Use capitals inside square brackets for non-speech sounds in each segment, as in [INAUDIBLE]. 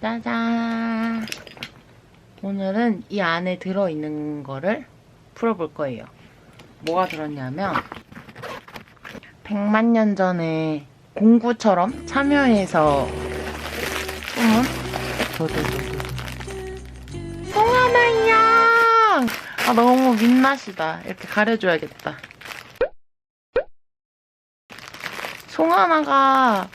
짜잔. 오늘은 이 안에 들어있는 거를 풀어볼 거예요. 뭐가 들었냐면 100만 년 전에 공구처럼 참여해서 숨은 도도도도 송하나 양! 아 너무 민낯이다. 이렇게 가려줘야겠다. 송하나가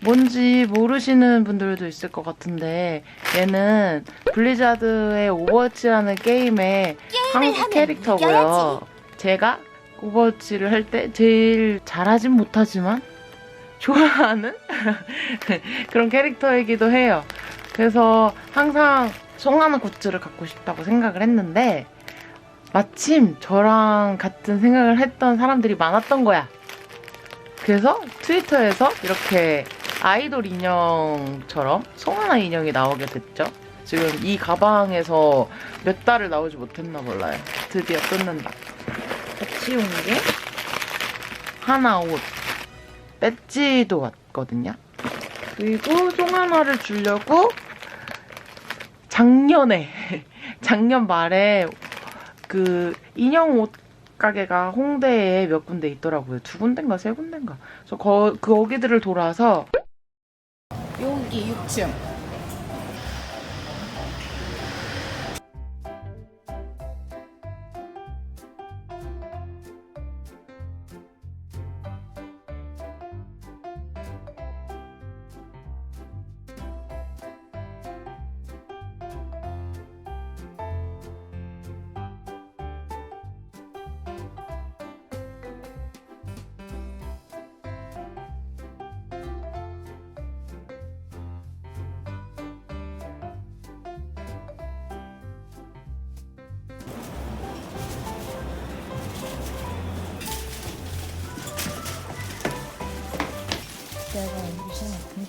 뭔지 모르시는 분들도 있을 것 같은데 얘는 블리자드의 오버워치라는 게임의 한국 캐릭터고요. 제가 오버워치를 할 때 제일 잘하진 못하지만 좋아하는 [LAUGHS] 그런 캐릭터이기도 해요. 그래서 항상 송하나 굿즈를 갖고 싶다고 생각을 했는데 마침 저랑 같은 생각을 했던 사람들이 많았던 거야. 그래서 트위터에서 이렇게 아이돌 인형처럼 송하나 인형이 나오게 됐죠. 지금 이 가방에서 몇 달을 나오지 못했나 몰라요. 드디어 뜯는다. 같이 온 게 하나 옷, 배지도 왔거든요. 그리고 송하나를 주려고 작년에 [LAUGHS] 작년 말에 그 인형 옷 가게가 홍대에 몇 군데 있더라고요. 두 군데인가 세 군데인가. 그래서 거, 거기들을 돌아서 여기 6층.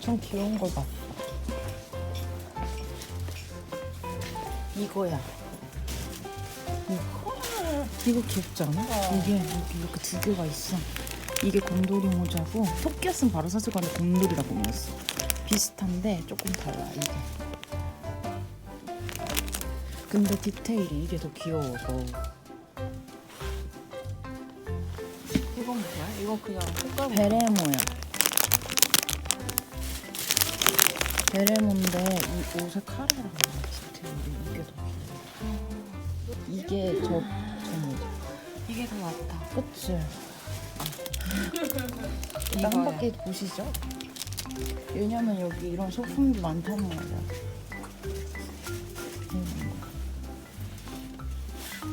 엄청 귀여운 걸 봤어. 이거야. 이거. 이거 귀엽지 않아? 이게 여기 이렇게 두 개가 있어. 이게 곰돌이 모자고 토끼였으면 바로 샀을 건데 곰돌이라고 보냈어. 비슷한데 조금 달라 이게. 근데 디테일이 이게 더 귀여워서. 이건 뭐야? 이거 그냥 색깔 베레모야. 베레모인데 이 옷의 카레랑 디테일이 이게 더 귀여워. 이게 저, 저 뭐지? 이게 더 낫다. 그치? 일단 한 바퀴 보시죠. 왜냐면 여기 이런 소품도 많단 말이야. 이런 거.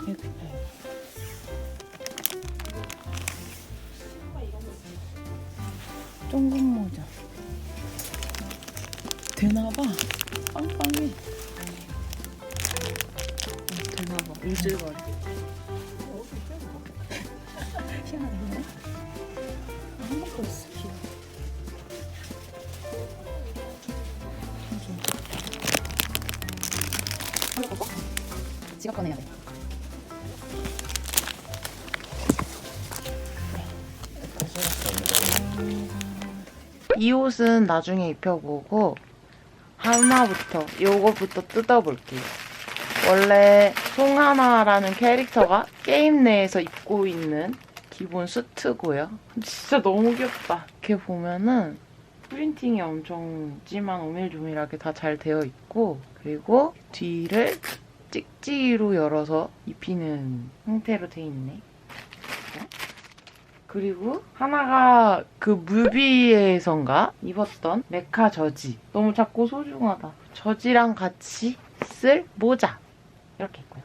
예뻐. 쫑금 모자. 되나봐. 빵빵해. 되나봐. 일주일거리. 희한하네. 한 번도 있어, 귀여워. 한번 보고 지갑 꺼내야 돼. 이 옷은 나중에 입혀보고 하나부터 요거부터 뜯어볼게요. 원래 송하나라는 캐릭터가 게임 내에서 입고 있는 기본 수트고요. 진짜 너무 귀엽다. 이렇게 보면은 프린팅이 엄청 찜한 오밀조밀하게 다 잘 되어 있고 그리고 뒤를 찍찍이로 열어서 입히는 형태로 돼 있네. 그리고 하나가 그 뮤비에선가 입었던 메카 저지. 너무 작고 소중하다. 저지랑 같이 쓸 모자. 이렇게 있고요.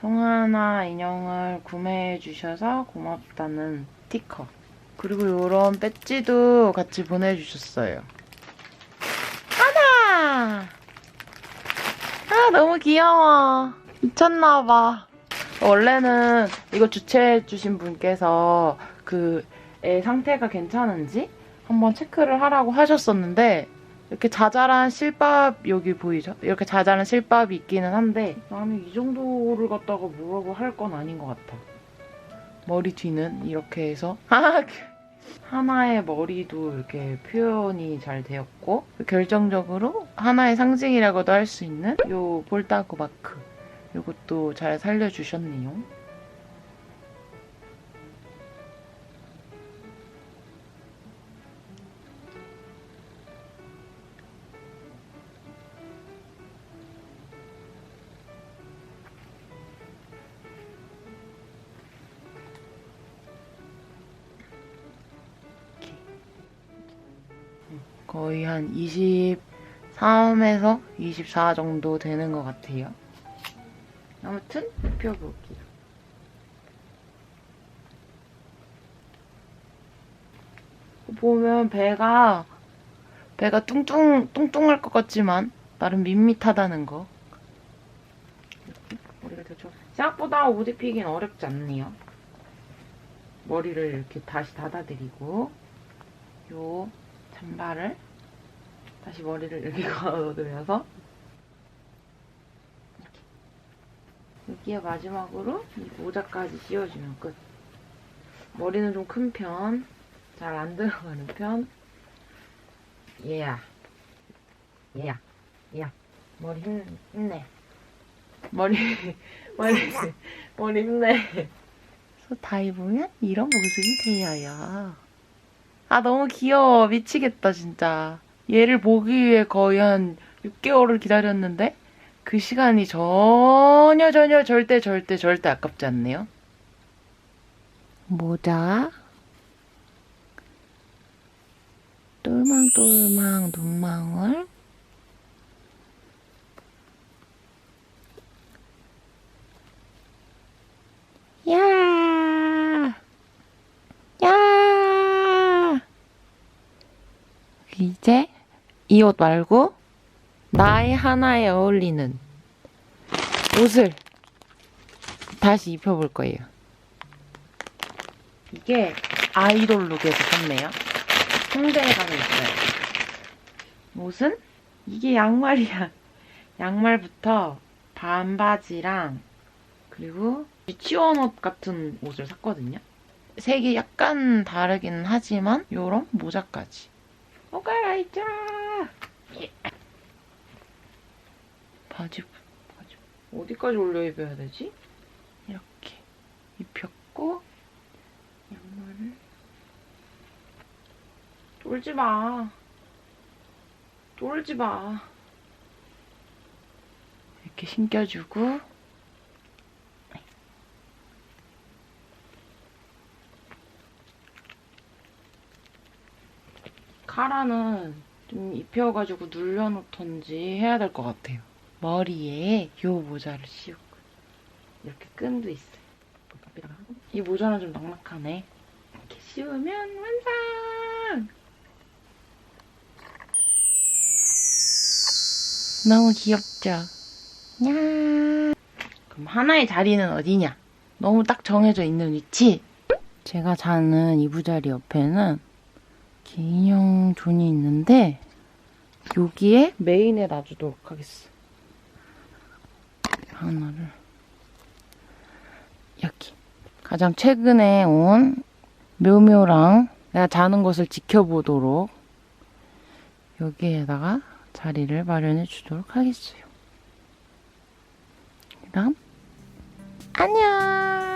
송하나 인형을 구매해 주셔서 고맙다는 스티커. 그리고 이런 배지도 같이 보내주셨어요. 하나! 아, 너무 귀여워. 미쳤나봐. 원래는 이거 주최해주신 분께서 그 애 상태가 괜찮은지 한번 체크를 하라고 하셨었는데 이렇게 자잘한 실밥 여기 보이죠? 이렇게 자잘한 실밥이 있기는 한데 남이 이 정도를 갖다가 뭐라고 할 건 아닌 것 같아. 머리 뒤는 이렇게 해서 [LAUGHS] 아 하나의 머리도 이렇게 표현이 잘 되었고 결정적으로 하나의 상징이라고도 할 수 있는 요 볼따구 마크 이것도 잘 살려주셨네요. 거의 한 23에서 24 정도 되는 것 같아요. 아무튼 입혀 볼게요. 보면 배가 배가 뚱뚱 뚱뚱할 것 같지만 나름 밋밋하다는 거. 머리가 대충 생각보다 옷 입히긴 어렵지 않네요. 머리를 이렇게 다시 닫아드리고 요 잠바를 다시 머리를 이렇게 [LAUGHS] 걸어두면서 이렇게 여기에 마지막으로 이 모자까지 씌워주면 끝. 머리는 좀 큰 편, 잘 안 들어가는 편. 얘야, 얘야, 얘야. 머리 힘, 힘내. 머리, [LAUGHS] 머리, 머리 힘내. 다 입으면 이런 모습이 되어요. 아 너무 귀여워 미치겠다 진짜 얘를 보기 위해 거의 한 6개월을 기다렸는데 그 시간이 전혀 전혀 절대 절대 절대 아깝지 않네요. 모자 똘망똘망 눈망울? 야! 야! 이제 이 옷 말고 나의 하나에 어울리는 옷을 다시 입혀볼 거예요. 이게 아이돌 룩에서 샀네요. 홍대에 가면 있어요. 옷은 이게 양말이야. [LAUGHS] 양말부터 반바지랑 그리고 유치원 옷 같은 옷을 샀거든요. 색이 약간 다르긴 하지만 요런 모자까지 오가라이자 예. 바지 바지. 어디까지 올려 입어야 되지? 이렇게. 입혔고 양말을. 쫄지 마. 쫄지 마. 이렇게 신겨주고. 카라는 좀 입혀가지고 눌려놓던지 해야 될 것 같아요. 머리에 요 모자를 씌우고 이렇게 끈도 있어요. 이 모자는 좀 넉넉하네. 이렇게 씌우면 완성! 너무 귀엽죠? 야 그럼 하나의 자리는 어디냐? 너무 딱 정해져 있는 위치. 제가 자는 이부자리 옆에는 이렇게 인형 존이 있는데 여기에 메인에 놔주도록 하겠어. 하나를 여기 가장 최근에 온 묘묘랑 내가 자는 곳을 지켜보도록 여기에다가 자리를 마련해 주도록 하겠어요. 그다음 안녕.